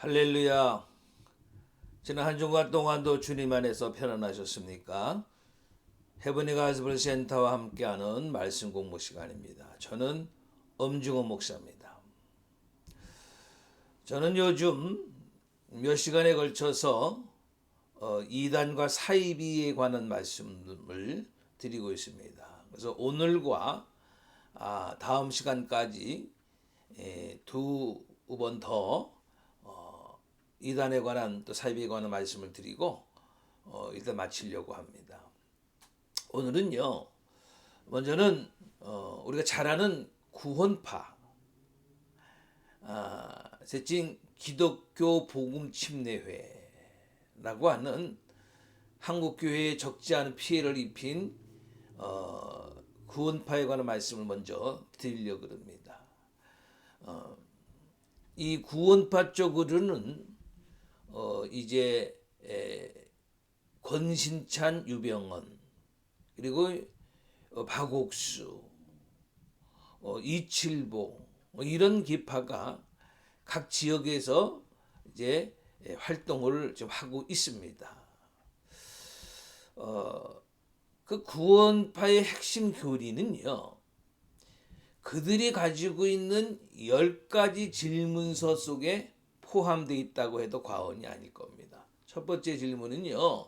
할렐루야. 지난 한 주간 동안도 주님 안에서 편안하셨습니까? 헤브니 가스블 센터와 함께하는 말씀 공부 시간입니다. 저는 엄중호 목사입니다. 저는 요즘 몇 시간에 걸쳐서 어, 이단과 사이비에 관한 말씀을 드리고 있습니다. 그래서 오늘과 아, 다음 시간까지 두 번 더 이단에 관한 또 사이비에 관한 말씀을 드리고 어, 일단 마치려고 합니다. 오늘은요. 먼저는 어, 우리가 잘 아는 구원파, 아, 셋째 기독교 복음 침례회라고 하는 한국 교회에 적지 않은 피해를 입힌 어, 구원파에 관한 말씀을 먼저 드리려고 합니다. 어, 이 구원파 쪽으로는 어, 이제 에, 권신찬 유병헌 그리고 어, 박옥수 어, 이칠보 뭐 이런 기파가 각 지역에서 이제 에, 활동을 좀 하고 있습니다. 어, 그 구원파의 핵심 교리는요. 그들이 가지고 있는 열 가지 질문서 속에 포함되어 있다고 해도 과언이 아닐 겁니다. 첫 번째 질문은요.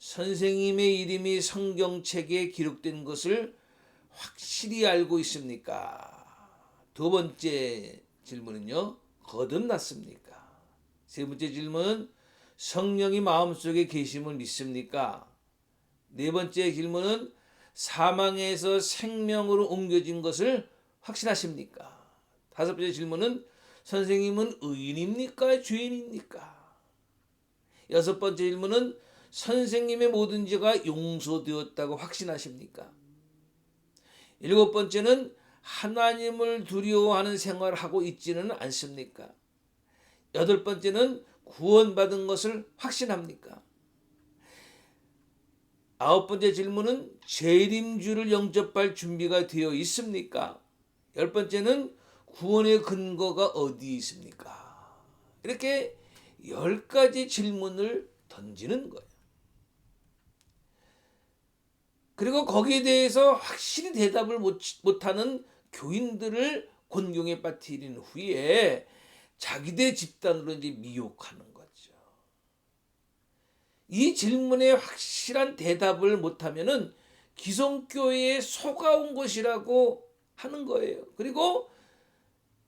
선생님의 이름이 성경책에 기록된 것을 확실히 알고 있습니까? 두 번째 질문은요. 거듭났습니까? 세 번째 질문은 성령이 마음속에 계심을 믿습니까? 네 번째 질문은 사망에서 생명으로 옮겨진 것을 확신하십니까? 다섯 번째 질문은 선생님은 의인입니까? 죄인입니까? 여섯 번째 질문은 선생님의 모든 죄가 용서되었다고 확신하십니까? 일곱 번째는 하나님을 두려워하는 생활을 하고 있지는 않습니까? 여덟 번째는 구원받은 것을 확신합니까? 아홉 번째 질문은 재림주를 영접할 준비가 되어 있습니까? 열 번째는 구원의 근거가 어디 있습니까? 이렇게 열 가지 질문을 던지는 거예요. 그리고 거기에 대해서 확실히 대답을 못, 못하는 교인들을 곤경에 빠뜨린 후에 자기들 집단으로 이제 미혹하는 거죠. 이 질문에 확실한 대답을 못하면은 기성교회에 속아온 것이라고 하는 거예요. 그리고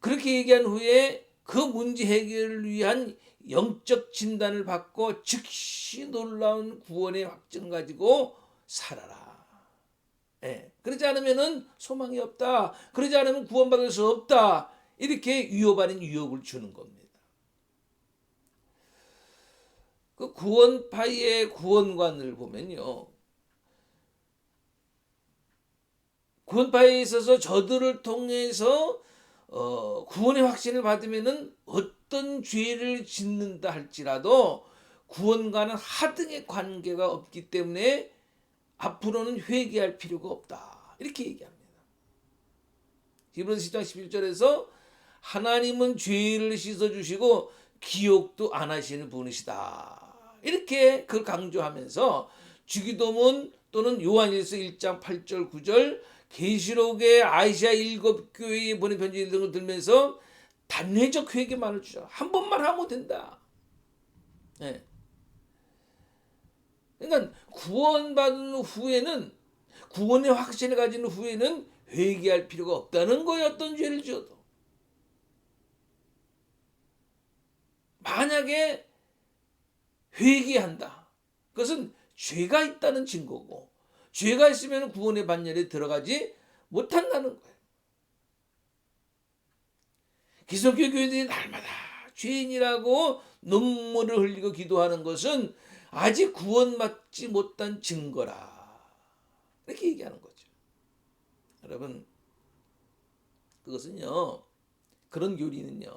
그렇게 얘기한 후에 그 문제 해결을 위한 영적 진단을 받고 즉시 놀라운 구원의 확증 가지고 살아라. 예. 그러지 않으면은 소망이 없다. 그러지 않으면 구원받을 수 없다. 이렇게 위협 아닌 위협을 주는 겁니다. 그 구원파의 구원관을 보면요. 구원파에 있어서 저들을 통해서 어, 구원의 확신을 받으면은 어떤 죄를 짓는다 할지라도 구원과는 하등의 관계가 없기 때문에 앞으로는 회개할 필요가 없다. 이렇게 얘기합니다. 히브리서 10장 11절에서 하나님은 죄를 씻어 주시고 기억도 안 하시는 분이시다. 이렇게 그걸 강조하면서 주기도문 또는 요한일서 1장 8절 9절 계시록의 아시아 일곱 교회에 보낸 편지 등을 들면서 단회적 회개만을 주죠. 한 번만 하면 된다. 네. 그러니까 구원받은 후에는 구원의 확신을 가진 후에는 회개할 필요가 없다는 거예요. 어떤 죄를 지어도. 만약에 회개한다. 그것은 죄가 있다는 증거고 죄가 있으면 구원의 반열에 들어가지 못한다는 거예요. 기독교 교인들이 날마다 죄인이라고 눈물을 흘리고 기도하는 것은 아직 구원받지 못한 증거라. 이렇게 얘기하는 거죠. 여러분, 그것은요, 그런 교리는요,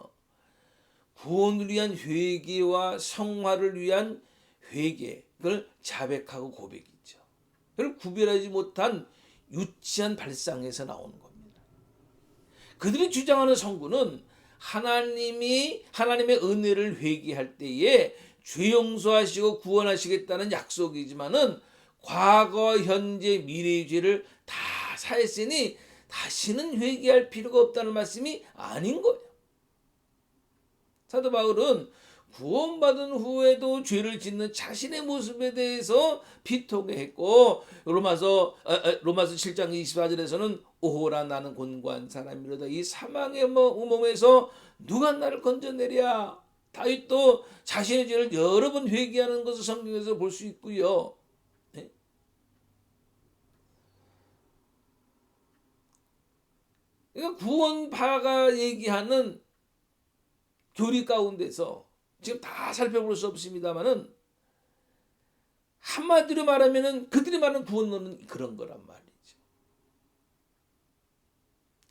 구원을 위한 회개와 성화를 위한 회개, 그걸 자백하고 고백이죠. 그걸 구별하지 못한 유치한 발상에서 나오는 겁니다. 그들이 주장하는 성구는 하나님이 하나님의 은혜를 회개할 때에 죄 용서하시고 구원하시겠다는 약속이지만은 과거, 현재, 미래의 죄를 다 사했으니 다시는 회개할 필요가 없다는 말씀이 아닌 거예요. 사도 바울은 구원받은 후에도 죄를 짓는 자신의 모습에 대해서 비통해 했고 로마서 아, 아, 로마서 7장 24절에서는 오호라 나는 곤고한 사람이로다 이 사망의 뭐- 몸에서 누가 나를 건져내랴 다윗도 자신의 죄를 여러 번 회개하는 것을 성경에서 볼 수 있고요. 네? 그러니까 구원파가 얘기하는 교리 가운데서 지금 다 살펴볼 수 없습니다만은 한마디로 말하면은 그들이 말하는 구원론은 그런 거란 말이죠.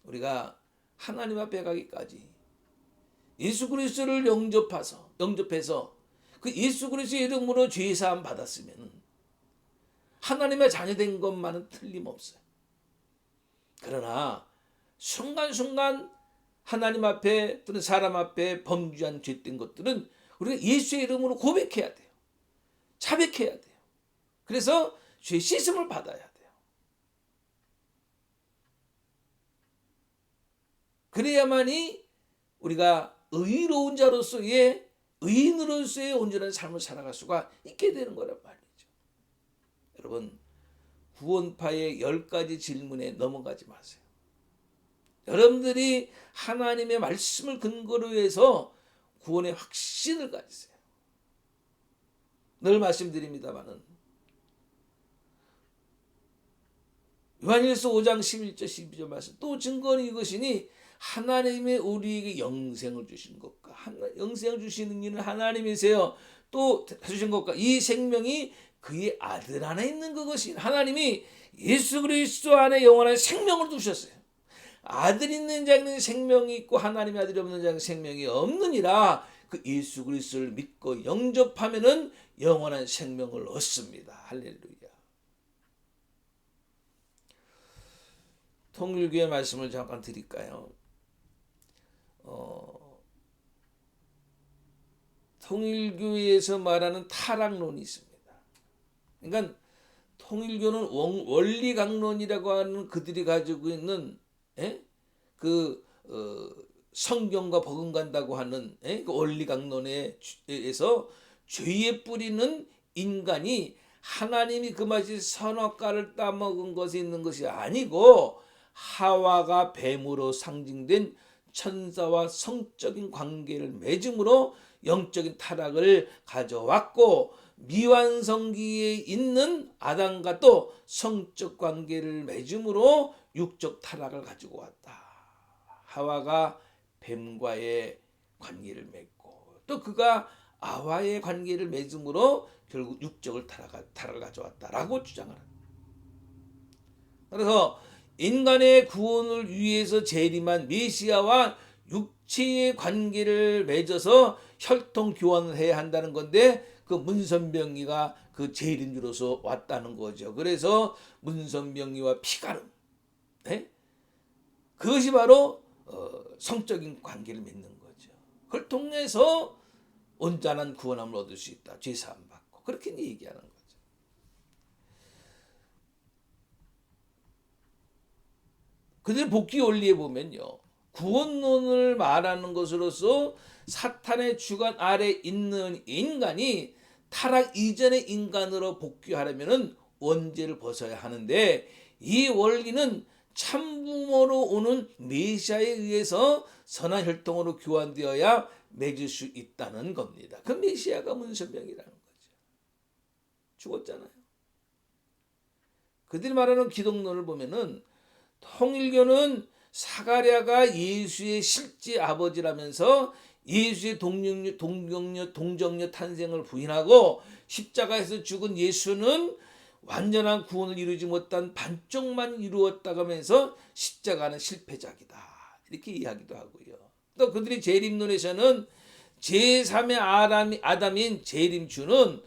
우리가 하나님 앞에 가기까지 예수 그리스도를 영접해서 영접해서 그 예수 그리스도의 이름으로 죄 사함 받았으면 하나님의 자녀된 것만은 틀림없어요. 그러나 순간순간 하나님 앞에 또는 사람 앞에 범죄한 죄된 것들은 우리가 예수의 이름으로 고백해야 돼요. 자백해야 돼요. 그래서 죄 씻음을 받아야 돼요. 그래야만이 우리가 의로운 자로서의 의인으로서의 온전한 삶을 살아갈 수가 있게 되는 거란 말이죠. 여러분 구원파의 열 가지 질문에 넘어가지 마세요. 여러분들이 하나님의 말씀을 근거로 해서 구원의 확신을 가지세요. 늘 말씀드립니다만은 요한일서 5장 11절 12절 말씀 또 증거는 이것이니 하나님의 우리에게 영생을 주신 것과 영생을 주시는 이는 하나님이세요. 또 주신 것과 이 생명이 그의 아들 안에 있는 그것이 하나님이 예수 그리스도 안에 영원한 생명을 두셨어요. 아들 있는 자에는 생명이 있고 하나님의 아들이 없는 자에는 생명이 없느니라 그 예수 그리스도를 믿고 영접하면은 영원한 생명을 얻습니다. 할렐루야. 통일교의 말씀을 잠깐 드릴까요? 어, 통일교에서 말하는 타락론이 있습니다. 그러니까 통일교는 원- 원리강론이라고 하는 그들이 가지고 있는 예? 그 어, 성경과 버금간다고 하는 예? 그 원리강론에서 죄의 뿌리는 인간이 하나님이 그 맛이 선악과를 따먹은 것이 있는 것이 아니고 하와가 뱀으로 상징된 천사와 성적인 관계를 맺음으로 영적인 타락을 가져왔고 미완성기에 있는 아담과 또 성적 관계를 맺음으로 육적 타락을 가지고 왔다. 하와가 뱀과의 관계를 맺고 또 그가 아와의 관계를 맺음으로 결국 육적을 타락, 타락을 가져왔다라고 주장을 합니다. 그래서 인간의 구원을 위해서 재림한 메시아와 육체의 관계를 맺어서 혈통 교환을 해야 한다는 건데 그 문선병이가 그 재림주로서 왔다는 거죠. 그래서 문선병이와 피가름, 네? 그것이 바로 어, 성적인 관계를 맺는 거죠. 그걸 통해서 온전한 구원함을 얻을 수 있다. 죄사함 받고 그렇게 얘기하는 거죠. 그들 복귀 원리에 보면요. 구원론을 말하는 것으로서 사탄의 주관 아래 있는 인간이 타락 이전의 인간으로 복귀하려면은 원죄를 벗어야 하는데 이 원리는 참부모로 오는 메시아에 의해서 선한 혈통으로 교환되어야 맺을 수 있다는 겁니다. 그 메시아가 문선병이라는 거죠. 죽었잖아요. 그들이 말하는 기독론을 보면은 통일교는 사가랴가 예수의 실제 아버지라면서 예수의 동정녀, 동정녀 탄생을 부인하고 십자가에서 죽은 예수는 완전한 구원을 이루지 못한 반쪽만 이루었다고 하면서 십자가는 실패작이다. 이렇게 이야기도 하고요. 또 그들이 재림론에서는 제3의 아담이, 아담인 재림주는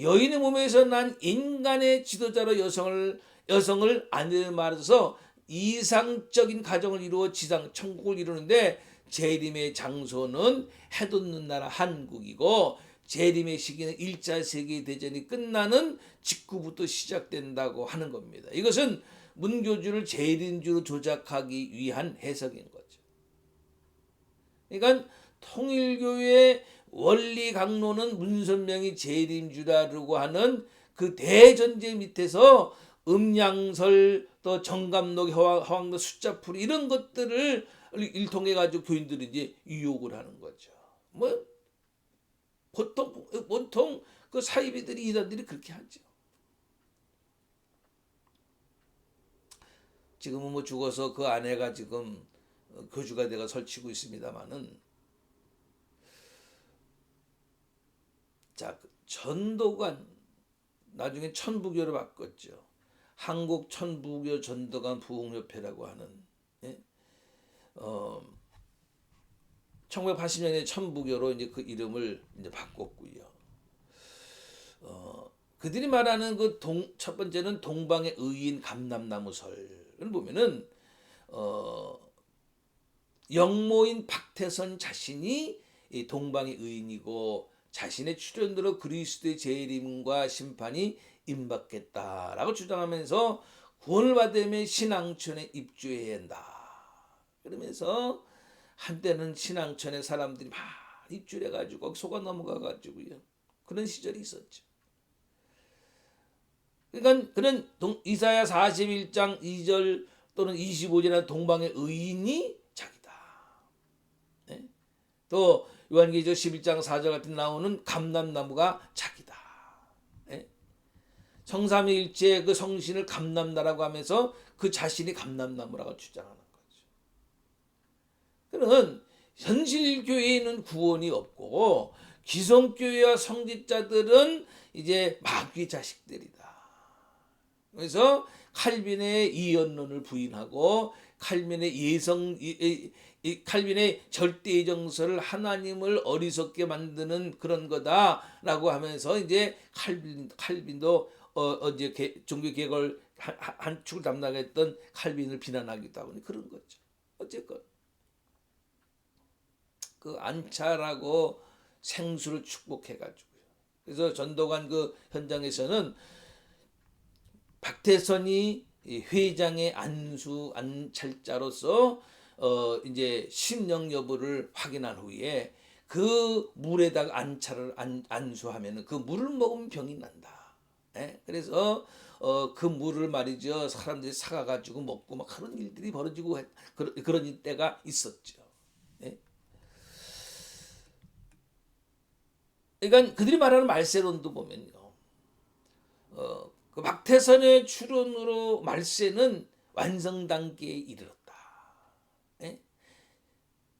여인의 몸에서 난 인간의 지도자로 여성을 여성을 아내를 말해서 이상적인 가정을 이루어 지상 천국을 이루는데 재림의 장소는 해돋는 나라 한국이고 재림의 시기는 1차 세계대전이 끝나는 직후부터 시작된다고 하는 겁니다. 이것은 문교주를 재림주로 조작하기 위한 해석인 거죠. 그러니까 통일교의 원리 강론은 문선명이 재림주라고 하는 그 대전제 밑에서 음양설 또 정감록 화왕도 숫자풀이 이런 것들을 일통해 가지고 교인들이 이제 유혹을 하는 거죠. 뭐 보통 보통 그 사이비들이 이단들이 그렇게 하죠. 지금은 뭐 죽어서 그 아내가 지금 교주가 돼가 설치고 있습니다만은 자 전도관 나중에 천부교를 바꿨죠. 한국 천부교 전도관 부흥협회라고 하는 예? 어, 1980년에 천부교로 이제 그 이름을 이제 바꿨고요. 어, 그들이 말하는 그첫 번째는 동방의 의인 감남나무설을 보면은 어, 영모인 박태선 자신이 이 동방의 의인이고 자신의 출현으로 그리스도의 재림과 심판이 임받겠다라고 주장하면서 구원을 받으면 신앙촌에 입주해야 한다. 그러면서 한때는 신앙촌에 사람들이 막 입주해 가지고 속아 넘어가 가지고요. 그런 시절이 있었죠. 그러니까 그런 동, 이사야 41장 2절 또는 25절에 동방의 의인이 자기다. 네? 또 요한계시록 11장 4절 같은 나오는 감람나무가 자기다. 네? 성삼위일체 그 성신을 감람나라고 하면서 그 자신이 감람나무라고 주장하는. 그는 현실 교회에는 구원이 없고 기성교회와 성직자들은 이제 마귀 자식들이다. 그래서 칼빈의 이언론을 부인하고 칼빈의 예성 칼빈의 절대 정서를 하나님을 어리석게 만드는 그런 거다라고 하면서 이제 칼빈 칼빈도 어, 어제 종교 개혁을 한, 한 축을 담당했던 칼빈을 비난하기도 하고 그런 거죠. 어쨌건 그 안차라고 생수를 축복해 가지고요. 그래서 전도관 그 현장에서는 박태선이 회장의 안수 안찰자로서 어 이제 심령 여부를 확인한 후에 그 물에다가 안차를 안, 안수하면은 그 물을 먹으면 병이 난다. 예? 그래서 어, 그 물을 말이죠 사람들이 사가 가지고 먹고 막 그런 일들이 벌어지고 했, 그런 그런 때가 있었죠. 예? 그러니까 그들이 말하는 말세론도 보면요. 어, 그 박태선의 출연으로 말세는 완성 단계에 이르렀다. 예?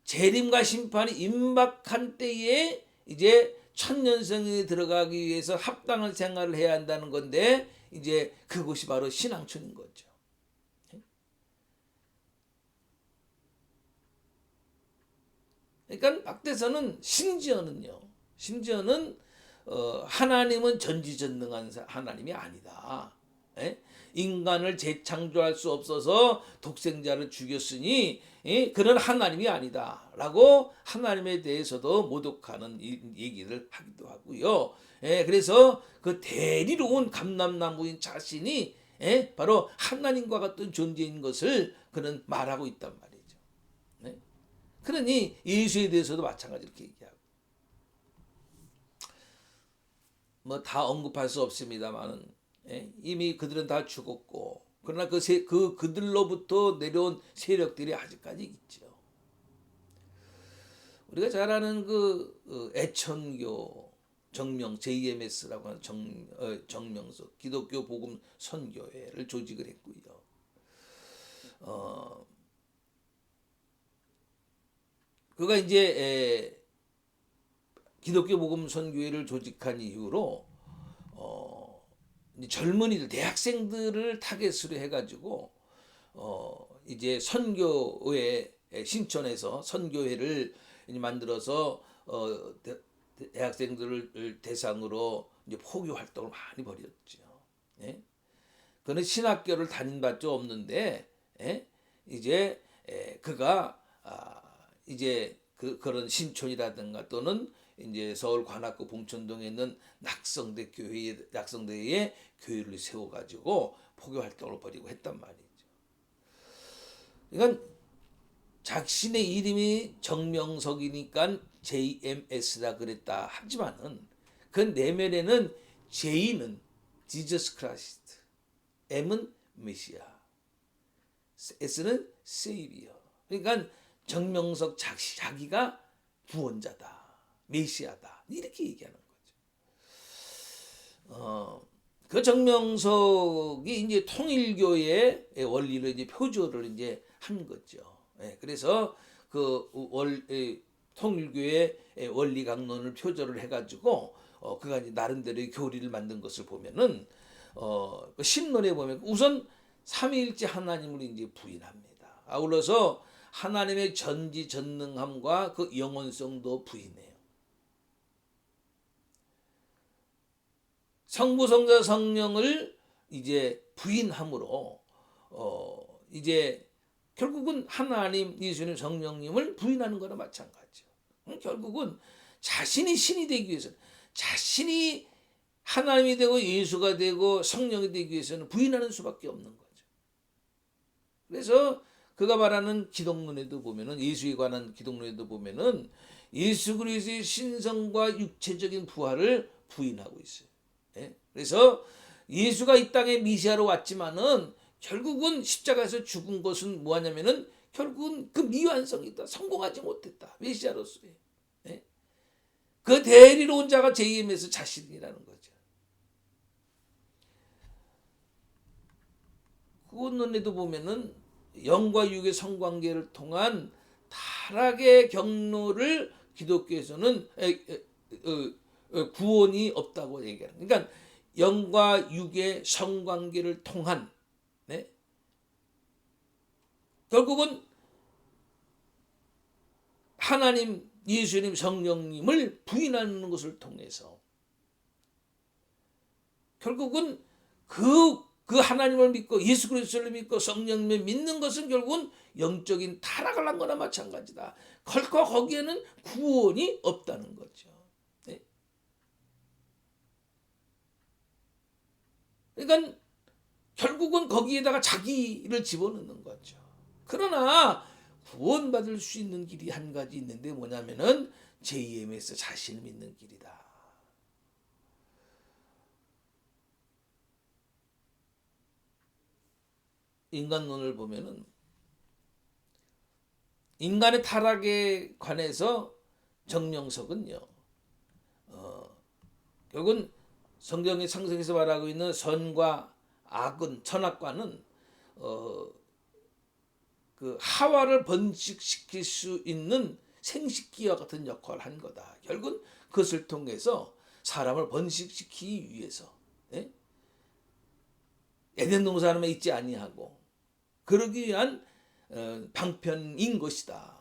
재림과 심판이 임박한 때에 이제 천년성에 들어가기 위해서 합당한 생활을 해야 한다는 건데 이제 그것이 바로 신앙촌인 거죠. 예? 그러니까 박대선은 심지어는요. 심지어는 어, 하나님은 전지전능한 하나님이 아니다. 에? 예? 인간을 재창조할 수 없어서 독생자를 죽였으니 에? 예? 그런 하나님이 아니다라고 하나님에 대해서도 모독하는 얘기를 하기도 하고요. 에? 예? 그래서 그 대리로 온 감남나무인 자신이 에? 바로 하나님과 같은 존재인 것을 그는 말하고 있단 말이죠. 네? 그러니 예수에 대해서도 마찬가지로 이렇게 얘기하고. 뭐 다 언급할 수 없습니다만은 예? 이미 그들은 다 죽었고 그러나 그, 세, 그 그들로부터 내려온 세력들이 아직까지 있죠. 우리가 잘 아는 그 어, 애천교 정명 JMS라고 하는 정, 어, 정명서 기독교 복음 선교회를 조직을 했고요. 어, 그가 이제 에, 기독교 복음 선교회를 조직한 이후로 어, 젊은이들 대학생들을 타겟으로 해가지고 어, 이제 선교회 신천에서 선교회를 만들어서 어, 대, 대학생들을 대상으로 이제 포교 활동을 많이 벌였죠. 예? 그는 신학교를 다닌 바죠 없는데 예? 이제 에, 그가 아, 이제 그 그런 신촌이라든가 또는 이제 서울 관악구 봉천동에 있는 낙성대 교회 낙성대에 교회를 세워 가지고 포교 활동을 벌이고 했단 말이죠. 그러니까 자신의 이름이 정명석이니까 JMS라 그랬다 하지만은 그 내면에는 J는 Jesus Christ, M은 메시아, S는 세이비어. 그러니까 정명석 자기, 자기가 구원자다, 메시아다 이렇게 얘기하는 거죠. 어, 그 정명석이 이제 통일교의 원리를 이제 표절을 이제 한 거죠. 예, 그래서 그월 통일교의 원리 강론을 표절을 해가지고 어, 그가 이제 나름대로의 교리를 만든 것을 보면은 어, 그 신론에 보면 우선 삼위일체 하나님을 이제 부인합니다. 아울러서 하나님의 전지 전능함과 그 영원성도 부인해요. 성부 성자 성령을 이제 부인함으로 어 이제 결국은 하나님 예수님 성령님을 부인하는 거나 마찬가지죠. 응? 결국은 자신이 신이 되기 위해서는 자신이 하나님이 되고 예수가 되고 성령이 되기 위해서는 부인하는 수밖에 없는 거죠. 그래서 그가 말하는 기독론에도 보면은 예수에 관한 기독론에도 보면은 예수 그리스도의 신성과 육체적인 부활을 부인하고 있어요. 예? 그래서 예수가 이 땅에 미시아로 왔지만은 결국은 십자가에서 죽은 것은 뭐하냐면은 결국은 그 미완성이다. 성공하지 못했다. 메시아로서의. 예? 그 대리로 온 자가 JMS 자신이라는 거죠. 그것론에도 보면은 영과 육의 성관계를 통한 타락의 경로를 기독교에서는 에, 에, 어, 구원이 없다고 얘기하는. 그러니까 영과 육의 성관계를 통한 네? 결국은 하나님, 예수님, 성령님을 부인하는 것을 통해서 결국은 그, 그 하나님을 믿고 예수 그리스도를 믿고 성령님을 믿는 것은 결국은 영적인 타락을 한 거나 마찬가지다. 결코 거기에는 구원이 없다는 거죠. 네? 그러니까 결국은 거기에다가 자기를 집어넣는 거죠. 그러나 구원받을 수 있는 길이 한 가지 있는데 뭐냐면은 JMS 자신을 믿는 길이다. 인간론을 보면은 인간의 타락에 관해서 정명석은요, 어, 결국은 성경의 상승에서 말하고 있는 선과 악은 천악과는 어, 그 하와를 번식시킬 수 있는 생식기와 같은 역할을 한 거다. 결국은 그것을 통해서 사람을 번식시키기 위해서 예? 에덴 동산에 있지 아니하고 그러기 위한 어, 방편인 것이다.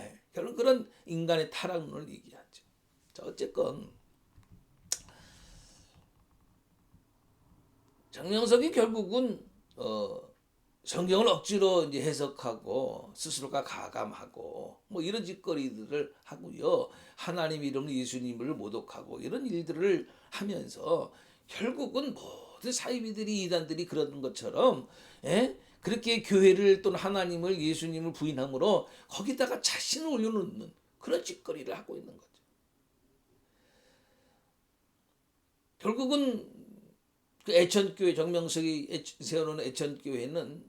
예? 결국 그런 인간의 타락론을 얘기하죠. 자, 어쨌건 정명석이 결국은 어, 성경을 억지로 이제 해석하고 스스로가 가감하고 뭐 이런 짓거리들을 하고요. 하나님 이름으로 예수님을 모독하고 이런 일들을 하면서 결국은 모든 사이비들이 이단들이 그러는 것처럼 예? 그렇게 교회를 또는 하나님을 예수님을 부인함으로 거기다가 자신을 올려놓는 그런 짓거리를 하고 있는 거죠. 결국은 그 애천교회 정명석이 세워놓은 애천교회는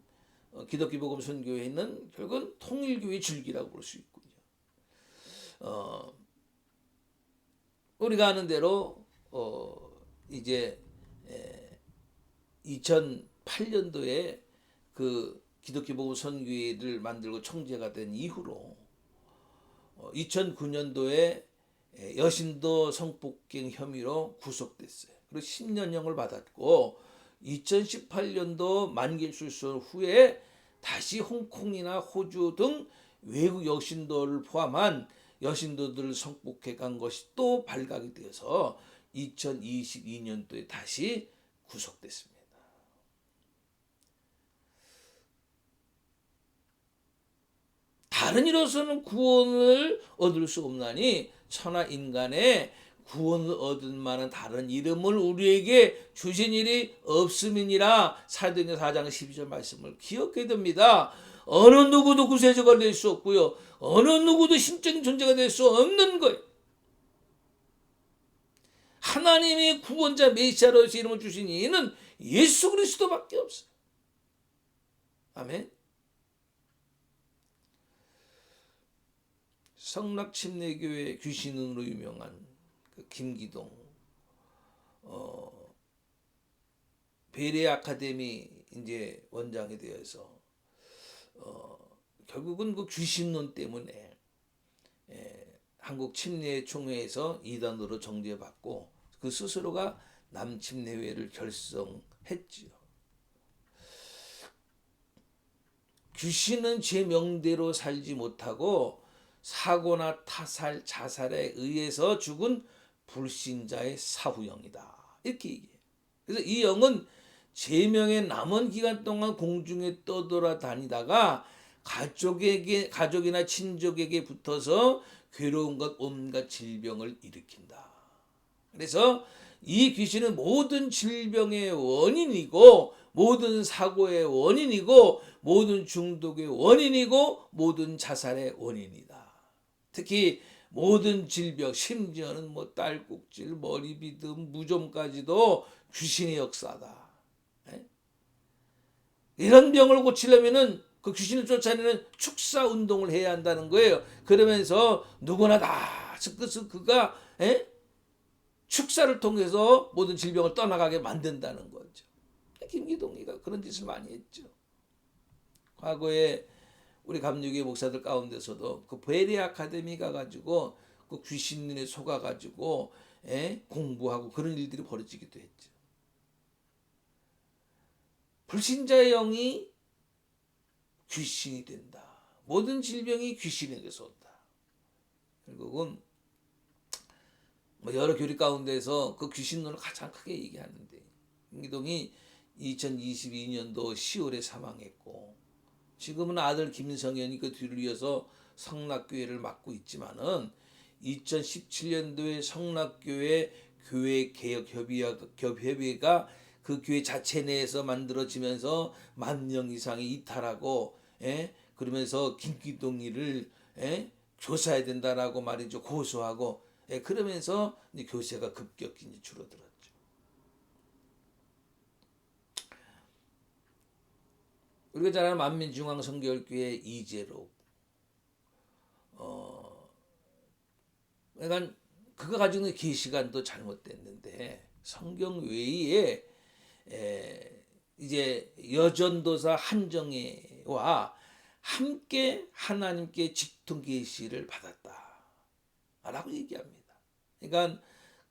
어, 기독교 복음 선교회는 결국은 통일교회 줄기라고 볼 수 있군요. 어, 우리가 아는 대로 어, 이제 에, 2008년도에 그 기독교 복음 선교회를 만들고 총재가 된 이후로 어, 2009년도에 여신도 성폭행 혐의로 구속됐어요. 그리고 10년형을 받았고 2018년도 만기 출소 후에 다시 홍콩이나 호주 등 외국 여신도를 포함한 여신도들을 성폭해 간 것이 또 발각이 되어서 2022년도에 다시 구속됐습니다. 다른 이로서는 구원을 얻을 수 없나니 천하 인간의 구원을 얻을 만한 다른 이름을 우리에게 주신 일이 없음이니라 사도행전 4장 12절 말씀을 기억해야 됩니다. 어느 누구도 구세주가 될 수 없고요. 어느 누구도 신적인 존재가 될 수 없는 거예요. 하나님이 구원자 메시아로서 이름을 주신 이는 예수 그리스도밖에 없어요. 아멘. 성락침례교회 귀신으로 유명한 그 김기동 어, 베레 아카데미 이제 원장이 되어서 어, 결국은 그 귀신론 때문에 에, 한국 침례 총회에서 이단으로 정죄받고 그 스스로가 남침례회를 결성했지요. 귀신은 제 명대로 살지 못하고 사고나 타살, 자살에 의해서 죽은 불신자의 사후영이다. 이렇게 얘기해요. 그래서 이 영은 제명의 남은 기간 동안 공중에 떠돌아다니다가 가족에게 가족이나 친족에게 붙어서 괴로운 것 온갖 질병을 일으킨다. 그래서 이 귀신은 모든 질병의 원인이고 모든 사고의 원인이고 모든 중독의 원인이고 모든 자살의 원인이다. 특히 모든 질병, 심지어는 뭐 딸꾹질, 머리비듬, 무좀까지도 귀신의 역사다. 예? 이런 병을 고치려면은 그 귀신을 쫓아내는 축사 운동을 해야 한다는 거예요. 그러면서 누구나 다 그것을 그가 예? 축사를 통해서 모든 질병을 떠나가게 만든다는 거죠. 김기동이가 그런 짓을 많이 했죠. 과거에 우리 감리교회 목사들 가운데서도 그 베리 아카데미 가가지고 그 귀신에 속아가지고 에? 공부하고 그런 일들이 벌어지기도 했죠. 불신자의 영이 귀신이 된다. 모든 질병이 귀신에게서 온다. 결국은 뭐 여러 교리 가운데서 그 귀신론을 가장 크게 얘기하는데 김기동이 2022년도 10월에 사망했고 지금은 아들 김성현이 그 뒤를 이어서 성락교회를 맡고 있지만은 2017년도에 성락교회 교회 개혁 협의회가 그 교회 자체 내에서 만들어지면서 만 명 이상이 이탈하고 예? 그러면서 김기동이를 예? 교사해야 된다라고 말이죠 고소하고 예? 그러면서 교세가 급격히 이제 줄어들었죠. 우리가 잘 아는 만민중앙성결교회 이재록 어 그러니까 그가 가지고 있는 계시관도 잘못됐는데 성경 외에 에, 이제 여전도사 한정혜와 함께 하나님께 직통 계시를 받았다라고 얘기합니다. 그러니까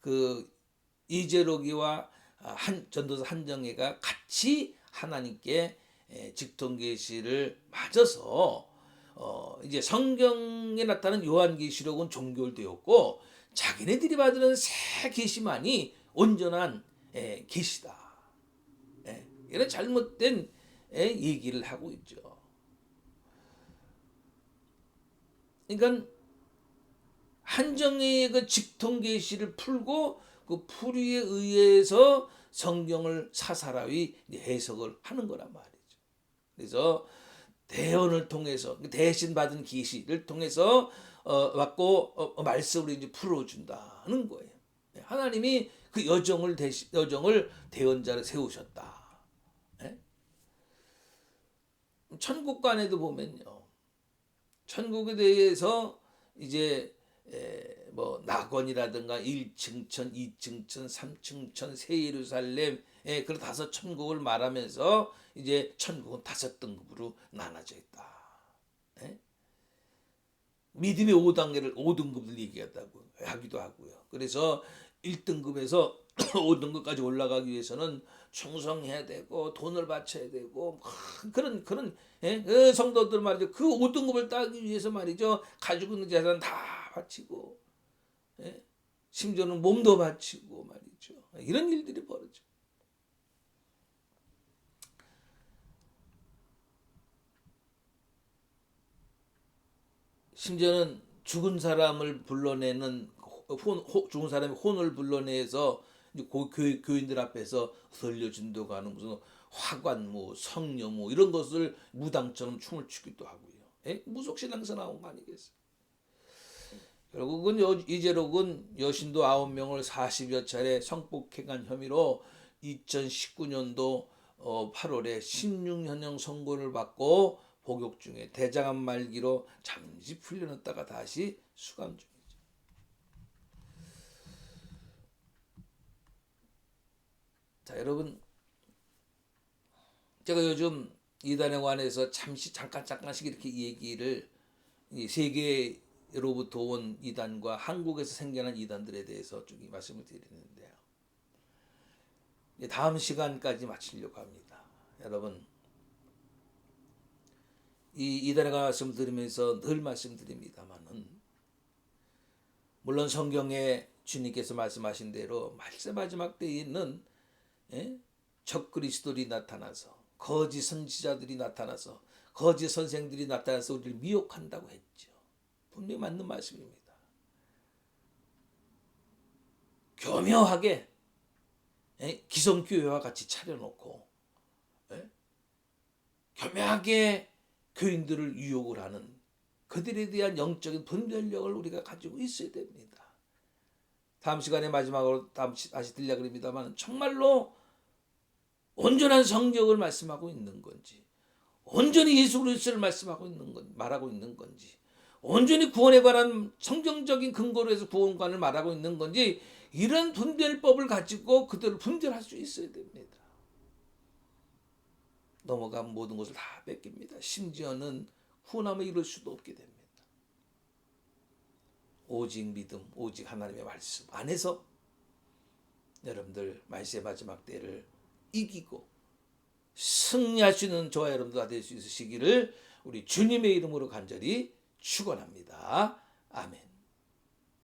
그 이재록이와 한 전도사 한정혜가 같이 하나님께 직통 계시를 맞아서 어 이제 성경에 나타난 요한 계시록은 종결되었고 자기네들이 받는 새 계시만이 온전한 계시다. 이런 잘못된 얘기를 하고 있죠. 그러니까 한정의 그 직통 계시를 풀고 그 풀이에 의해서 성경을 사사라위 해석을 하는 거란 말이에요. 그래서 대언을 통해서 대신 받은 계시를 통해서 어, 받고 어, 말씀을 이제 풀어준다는 거예요. 네, 하나님이 그 여정을 대시, 여정을 대언자를 세우셨다. 네? 천국관에도 보면요, 천국에 대해서 이제 에, 뭐 낙원이라든가 1층천, 2층천, 3층천, 새 예루살렘 예, 그런 다섯 천국을 말하면서 이제 천국은 다섯 등급으로 나눠져 있다. 예? 믿음의 5단계를 5등급을 얘기하다고 하기도 하고요. 그래서 1등급에서 5등급까지 올라가기 위해서는 충성해야 되고 돈을 바쳐야 되고 그런 그런 예? 그 성도들 말이죠. 그 5등급을 따기 위해서 말이죠. 가지고 있는 재산 다 바치고 예? 심지어는 몸도 바치고 말이죠. 이런 일들이 벌어져. 심지어는 죽은 사람을 불러내는 혼, 호- 죽은 사람의 혼을 불러내서 고, 교, 교인들 앞에서 설려진다고 하는 무슨 화관무, 성녀무 이런 것을 무당처럼 춤을 추기도 하고요. 예? 무속신앙에서 나온 거 아니겠어요? 결국은 여, 이재록은 여신도 아홉 명을 40여 차례 성폭행한 혐의로 2019년도 어, 8월에 16년형 선고를 받고 복역 중에 대장암 말기로 잠시 풀려났다가 다시 수감 중이죠. 자, 여러분 제가 요즘 이단에 관해서 잠시 잠깐 잠깐씩 이렇게 얘기를 이 세계로부터 온 이단과 한국에서 생겨난 이단들에 대해서 쭉 말씀을 드리는데요. 다음 시간까지 마치려고 합니다. 여러분 이 이단에 관한 말씀 드리면서 늘 말씀드립니다만은 물론 성경에 주님께서 말씀하신 대로 말세 마지막 때에는 예? 적 그리스도들이 나타나서 거짓 선지자들이 나타나서 거짓 선생들이 나타나서 우리를 미혹한다고 했죠. 분명히 맞는 말씀입니다. 교묘하게 예? 기성교회와 같이 차려놓고 예? 교묘하게 교인들을 유혹을 하는 그들에 대한 영적인 분별력을 우리가 가지고 있어야 됩니다. 다음 시간에 마지막으로 다시 들려 그럽니다만 정말로 온전한 성경을 말씀하고 있는 건지 온전히 예수 그리스도를 말씀하고 있는 건 말하고 있는 건지 온전히 구원에 관한 성경적인 근거로 해서 구원관을 말하고 있는 건지 이런 분별법을 가지고 그들을 분별할 수 있어야 됩니다. 넘어간 모든 것을 다 뺏깁니다. 심지어는 후남을 이룰 수도 없게 됩니다. 오직 믿음, 오직 하나님의 말씀 안에서 여러분들 말세 마지막 때를 이기고 승리할 수 있는 저와 여러분들 다될수 있으시기를 우리 주님의 이름으로 간절히 축원합니다. 아멘.